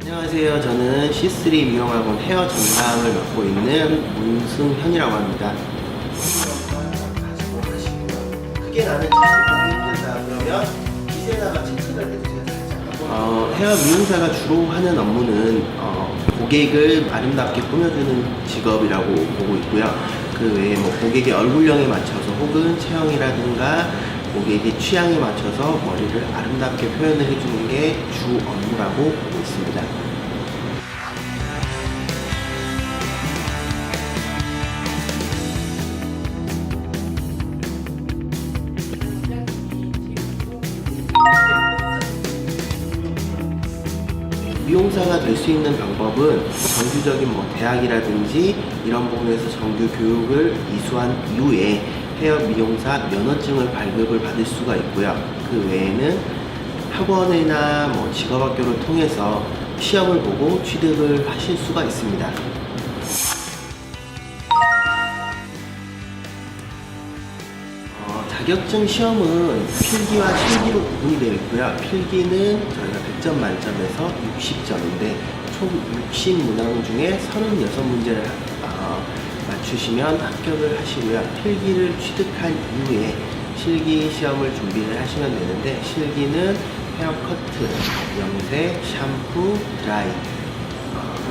안녕하세요. 저는 C3 미용학원 헤어 전담을 맡고 있는 문승현이라고 합니다. 크게 나는 자식이 힘들다 그러면 기세다가 체크를 해주세요. 어, 헤어 미용사가 주로 하는 업무는 어, 고객을 아름답게 꾸며주는 직업이라고 보고 있고요. 그 외에 뭐 고객의 얼굴형에 맞춰서 혹은 체형이라든가 고객의 취향에 맞춰서 머리를 아름답게 표현을 해주는 게 주 업무라고 보고 있습니다. 미용사가 될 수 있는 방법은 정규적인 뭐 대학이라든지 이런 부분에서 정규 교육을 이수한 이후에 헤어 미용사 면허증을 발급을 받을 수가 있고요. 그 외에는 학원이나 뭐 직업학교를 통해서 시험을 보고 취득을 하실 수가 있습니다. 자격증 시험은 필기와 실기로 구분이 되어 있고요. 필기는 저희가 100점 만점에서 60점인데 총 60문항 중에 36문제를 어, 맞추시면 합격을 하시고요. 필기를 취득한 이후에 실기 시험을 준비를 하시면 되는데 실기는 헤어 커트, 염색, 샴푸, 드라이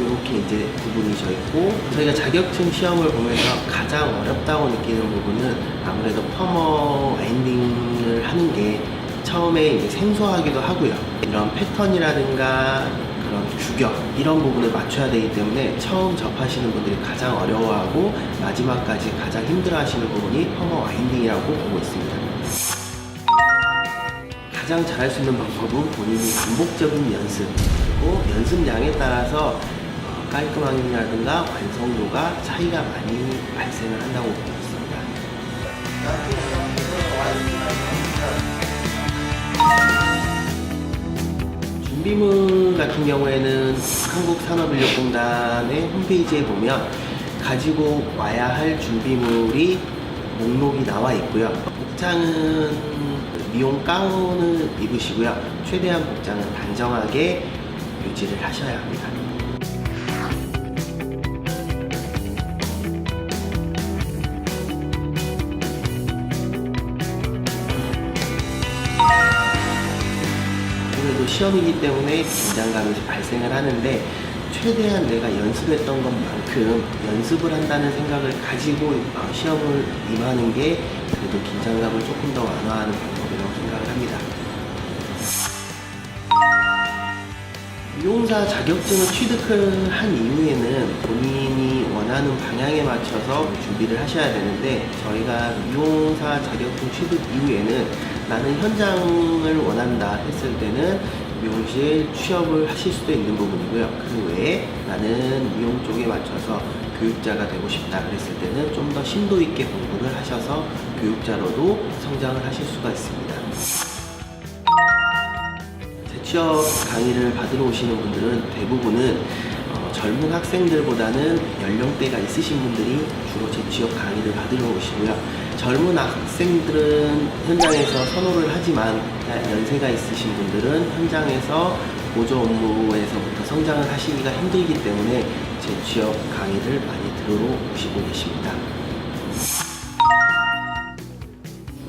이렇게 이제 구분이 져 있고 저희가 자격증 시험을 보면서 가장 어렵다고 느끼는 부분은 아무래도 퍼머 엔딩을 하는 게 처음에 이제 생소하기도 하고요. 이런 패턴이라든가 그런 규격 이런 부분을 맞춰야 되기 때문에 처음 접하시는 분들이 가장 어려워하고 마지막까지 가장 힘들어하시는 부분이 퍼머 와인딩이라고 보고 있습니다. 가장 잘할 수 있는 방법은 본인이 반복적인 연습 그리고 연습량에 따라서 어, 깔끔함이라든가 완성도가 차이가 많이 발생을 한다고 보고 있습니다. 준비물 같은 경우에는 한국산업인력공단의 홈페이지에 보면 가지고 와야 할 준비물이 목록이 나와 있고요. 복장은 미용 가운을 입으시고요. 최대한 복장은 단정하게 유지를 하셔야 합니다. 시험이기 때문에 긴장감이 발생을 하는데 최대한 내가 연습했던 것만큼 연습을 한다는 생각을 가지고 어, 시험을 임하는 게 그래도 긴장감을 조금 더 완화하는 방법이라고 생각을 합니다. 미용사 자격증을 취득을 한 이후에는 본인이 원하는 방향에 맞춰서 준비를 하셔야 되는데 저희가 미용사 자격증 취득 이후에는 나는 현장을 원한다 했을 때는 미용실 취업을 하실 수도 있는 부분이고요. 그 외에 나는 미용 쪽에 맞춰서 교육자가 되고 싶다 그랬을 때는 좀 더 심도 있게 공부를 하셔서 교육자로도 성장을 하실 수가 있습니다. 재취업 강의를 받으러 오시는 분들은 대부분은 어, 젊은 학생들보다는 연령대가 있으신 분들이 주로 재취업 강의를 받으러 오시고요. 젊은 학생들은 현장에서 선호를 하지만 연세가 있으신 분들은 현장에서 보조 업무에서부터 성장을 하시기가 힘들기 때문에 재취업 강의를 많이 들으러 오시고 계십니다.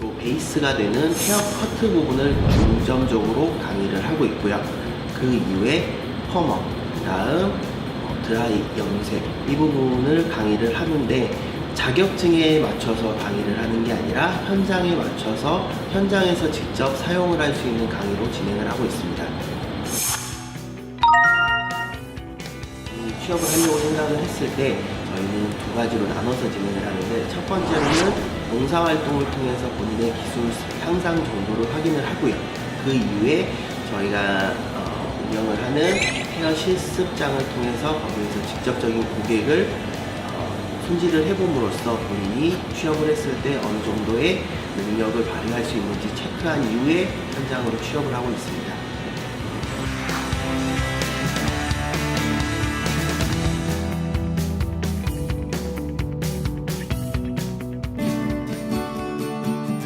또 베이스가 되는 헤어 커트 부분을 중점적으로 강의를 하고 있고요. 그 이후에 퍼머, 다음 어, 드라이, 염색 이 부분을 강의를 하는데 자격증에 맞춰서 강의를 하는 게 아니라 현장에 맞춰서 현장에서 직접 사용을 할 수 있는 강의로 진행을 하고 있습니다. 이 취업을 하려고 생각을 했을 때 저희는 두 가지로 나눠서 진행을 하는데 첫 번째로는 봉사활동을 통해서 본인의 기술 향상 정도를 확인을 하고요. 그 이후에 저희가 어, 운영을 하는 헤어 실습장을 통해서 거기에서 직접적인 고객을 어, 손질을 해봄으로써 본인이 취업을 했을 때 어느 정도의 능력을 발휘할 수 있는지 체크한 이후에 현장으로 취업을 하고 있습니다.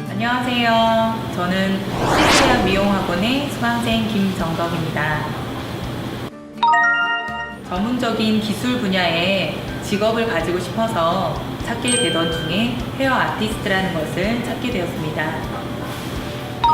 안녕하세요. 저는 시스템 미용학원 수강생 김정덕입니다. 전문적인 기술 분야에 직업을 가지고 싶어서 찾게 되던 중에 헤어 아티스트라는 것을 찾게 되었습니다.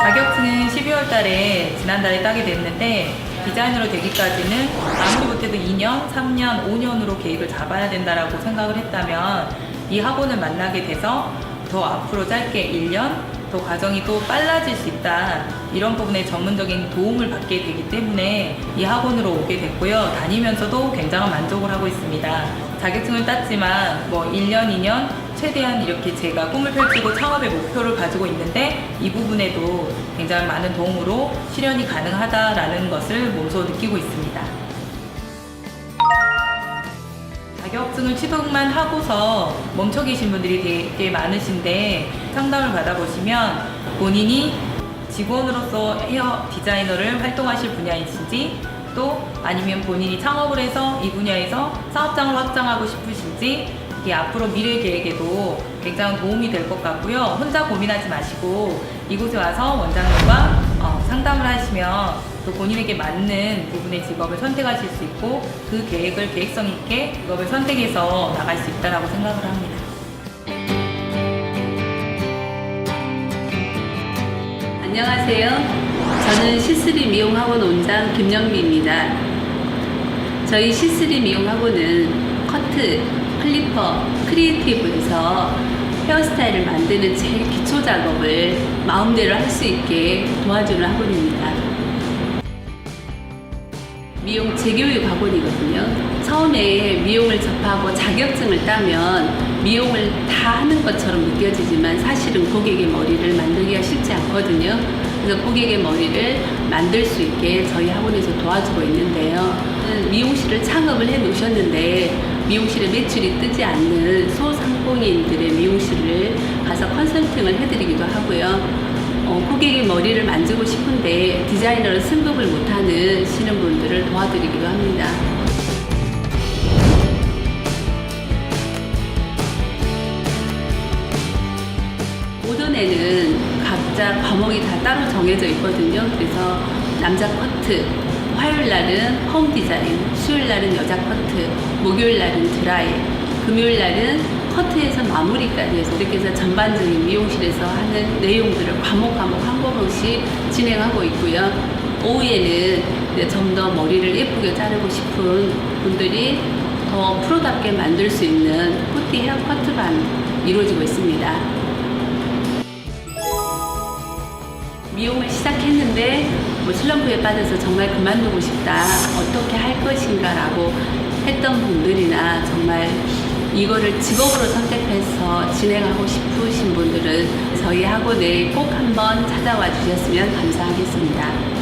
자격증은 12월 달에 지난달에 따게 됐는데 디자이너로 되기까지는 아무리 못해도 2년, 3년, 5년으로 계획을 잡아야 된다라고 생각을 했다면 이 학원을 만나게 돼서 더 앞으로 짧게 1년, 더 과정이 또 빨라질 수 있다. 이런 부분에 전문적인 도움을 받게 되기 때문에 이 학원으로 오게 됐고요. 다니면서도 굉장한 만족을 하고 있습니다. 자격증을 땄지만 뭐 1년, 2년 최대한 이렇게 제가 꿈을 펼치고 창업의 목표를 가지고 있는데 이 부분에도 굉장히 많은 도움으로 실현이 가능하다라는 것을 몸소 느끼고 있습니다. 자격증을 취득만 하고서 멈춰 계신 분들이 되게 많으신데 상담을 받아보시면 본인이 직원으로서 헤어 디자이너를 활동하실 분야이신지 또 아니면 본인이 창업을 해서 이 분야에서 사업장을 확장하고 싶으신지 이게 앞으로 미래 계획에도 굉장히 도움이 될 것 같고요. 혼자 고민하지 마시고 이곳에 와서 원장님과 어, 상담을 하시면 또 본인에게 맞는 부분의 직업을 선택하실 수 있고 그 계획을 계획성 있게 직업을 선택해서 나갈 수 있다라고 생각을 합니다. 안녕하세요. 저는 시스리 미용학원 원장 김영미입니다. 저희 시스리 미용학원은 커트, 클리퍼, 크리에이티브에서 헤어스타일을 만드는 제일 기초 작업을 마음대로 할 수 있게 도와주는 학원입니다. 미용 재교육 학원이거든요. 처음에 미용을 접하고 자격증을 따면 미용을 다 하는 것처럼 느껴지지만 사실은 고객의 머리를 만들기가 쉽지 않거든요. 그래서 고객의 머리를 만들 수 있게 저희 학원에서 도와주고 있는데요. 미용실을 창업을 해 놓으셨는데 미용실에 매출이 뜨지 않는 소상공인들의 미용실을 가서 컨설팅을 해드리기도 하고요. 어, 고객의 머리를 만지고 싶은데 디자이너를 승급을 못하는 시는 분들을 도와드리기도 합니다. 오전에는 각자 과목이 다 따로 정해져 있거든요. 그래서 남자 커트, 화요일 날은 홈 디자인, 수요일 날은 여자 커트, 목요일 날은 드라이, 금요일 날은 커트에서 마무리까지 해서 이렇게 해서 전반적인 미용실에서 하는 내용들을 과목 과목 한 과목씩 진행하고 있고요. 오후에는 좀 더 머리를 예쁘게 자르고 싶은 분들이 더 프로답게 만들 수 있는 코티 헤어 커트반 이루어지고 있습니다. 미용을 시작했는데 뭐 슬럼프에 빠져서 정말 그만두고 싶다 어떻게 할 것인가라고 했던 분들이나 정말 이거를 직업으로 선택해서 진행하고 싶으신 분들은 저희 학원에 꼭 한번 찾아와 주셨으면 감사하겠습니다.